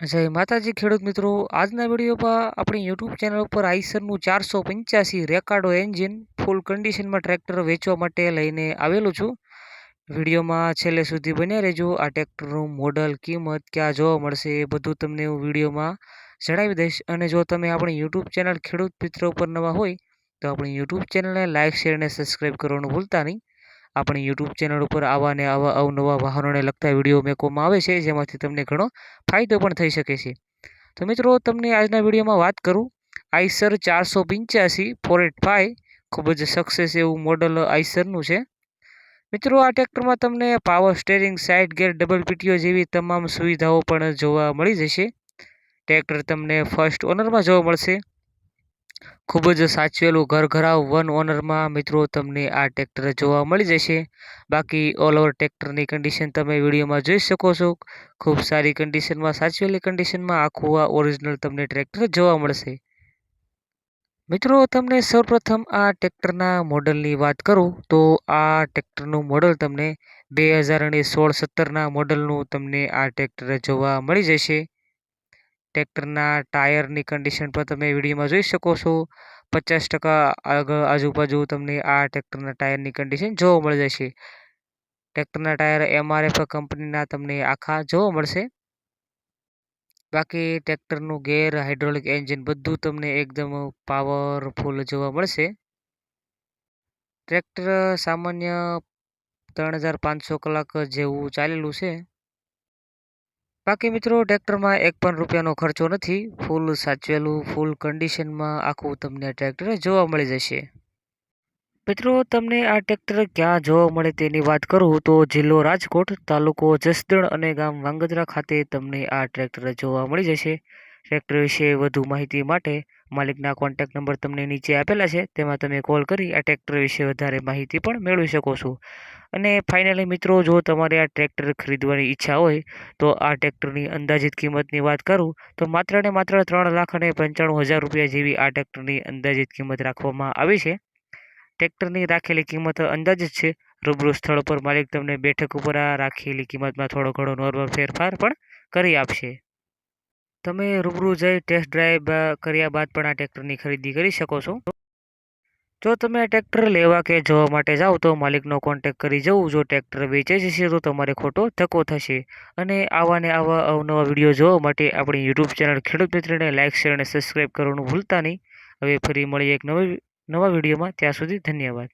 જય માતાજી ખેડૂત મિત્રો. આજના વિડીયોમાં આપણી યુટ્યુબ ચેનલ ઉપર આઈસરનું ચારસો પંચ્યાસી રેકાર્ડો એન્જિન ફૂલ કન્ડિશનમાં ટ્રેક્ટર વેચવા માટે લઈને આવેલું છું. વિડીયોમાં છેલ્લે સુધી બન્યા રહેજો. આ ટ્રેક્ટરનું મોડલ, કિંમત ક્યાં જોવા મળશે એ બધું તમને હું વિડીયોમાં જણાવી દઈશ. અને જો તમે આપણી યુટ્યુબ ચેનલ ખેડૂત મિત્રો ઉપર નવા હોય તો આપણી યુટ્યુબ ચેનલને લાઇક શેર અને સબસ્ક્રાઈબ કરવાનું ભૂલતા નહીં. આપણી યુટ્યુબ ચેનલ ઉપર આવા ને આવા અવનવા વાહનોને લગતા વીડિયો મેકવામાં આવે છે, જેમાંથી તમને ઘણો ફાયદો પણ થઈ શકે છે. તો મિત્રો, તમને આજના વિડીયોમાં વાત કરું. આઈસર ચારસો પંચ્યાસી ફોર એટ ફાઇવ ખૂબ જ સક્સેસ એવું મોડલ આઈસરનું છે. મિત્રો, આ ટ્રેક્ટરમાં તમને power steering side gear double PTO જેવી તમામ સુવિધાઓ પણ જોવા મળી જશે. ટ્રેક્ટર તમને ફર્સ્ટ ઓનરમાં જોવા મળશે. ખૂબ જ સાચવેલું ઘર ઘરાવ વન ઓનરમાં મિત્રો તમને આ ટ્રેક્ટર જોવા મળી જશે. બાકી ઓલ ઓવર ટ્રેક્ટરની કન્ડિશન તમે વિડીયોમાં જોઈ શકો છો. ખૂબ સારી કન્ડિશનમાં સાચવેલી કન્ડિશનમાં આખું આ ઓરિજિનલ તમને ટ્રેક્ટર જોવા મળશે. મિત્રો તમને સૌપ્રથમ આ ટ્રેક્ટરના મોડલની વાત કરું, તો આ ટ્રેક્ટરનું મોડલ તમને બે હજાર અને સોળ સત્તરના મોડલનું તમને આ ટ્રેક્ટર જોવા મળી જશે. ટ્રેક્ટરના ટાયરની કન્ડિશન પણ તમે વિડીયોમાં જોઈ શકો છો. પચાસ ટકા આગળ આજુબાજુ તમને આ ટ્રેક્ટરના ટાયરની કન્ડિશન જોવા મળી જશે. ટ્રેક્ટરના ટાયર એમઆરએફ કંપનીના તમને આખા જોવા મળશે. બાકી ટ્રેક્ટરનું ગેર હાઇડ્રોલિક એન્જિન બધું તમને એકદમ પાવરફુલ જોવા મળશે. ટ્રેક્ટર સામાન્ય ત્રણ હજાર પાંચસો કલાક જેવું ચાલેલું છે. બાકી મિત્રો, ટ્રેક્ટરમાં એક પણ રૂપિયાનો ખર્ચો નથી. ફૂલ સાચવેલું, ફૂલ કન્ડિશનમાં આખું તમને ટ્રેક્ટર જોવા મળી જશે. મિત્રો, તમને આ ટ્રેક્ટર ક્યાં જોવા મળે તેની વાત કરું તો જિલ્લો રાજકોટ, તાલુકો જસદણ અને ગામ વાંગદરા ખાતે તમને આ ટ્રેક્ટર જોવા મળી જશે. ટ્રેક્ટર વિશે વધુ માહિતી માટે માલિકના કોન્ટેક્ટ નંબર તમને નીચે આપેલા છે, તેમાં તમે કોલ કરી આ ટ્રેક્ટર વિશે વધારે માહિતી પણ મેળવી શકો છો. અને ફાઇનલી મિત્રો, જો તમારે આ ટ્રેક્ટર ખરીદવાની ઈચ્છા હોય, તો આ ટ્રેક્ટરની અંદાજિત કિંમતની વાત કરું, તો માત્ર ને માત્ર ત્રણ લાખ અને પંચાણું હજાર રૂપિયા જેવી આ ટ્રેક્ટરની અંદાજિત કિંમત રાખવામાં આવી છે. ટ્રેક્ટરની રાખેલી કિંમત અંદાજિત છે. રૂબરૂ સ્થળ પર માલિક તમને બેઠક ઉપર આ રાખેલી કિંમતમાં થોડો ઘણો નોર્મલ ફેરફાર પણ કરી આપશે. તમે રૂબરૂ જઈ ટેસ્ટ ડ્રાઈવ કર્યા બાદ પણ આ ટ્રેક્ટરની ખરીદી કરી શકો છો. જો તમે આ ટ્રેક્ટર લેવા કે જોવા માટે જાઓ તો માલિકનો કોન્ટેક કરી જવું. જો ટ્રેક્ટર વેચાઈ જશે તો તમારે ખોટો ધક્કો થશે. અને આવા ને આવા અવનવા વીડિયો જોવા માટે આપણી યુટ્યુબ ચેનલ ખેડૂત મિત્રને લાઇક શેર અને સબસ્ક્રાઈબ કરવાનું ભૂલતા નહીં. હવે ફરી મળીએ એક નવી, નવા વિડીયોમાં. ત્યાં સુધી ધન્યવાદ.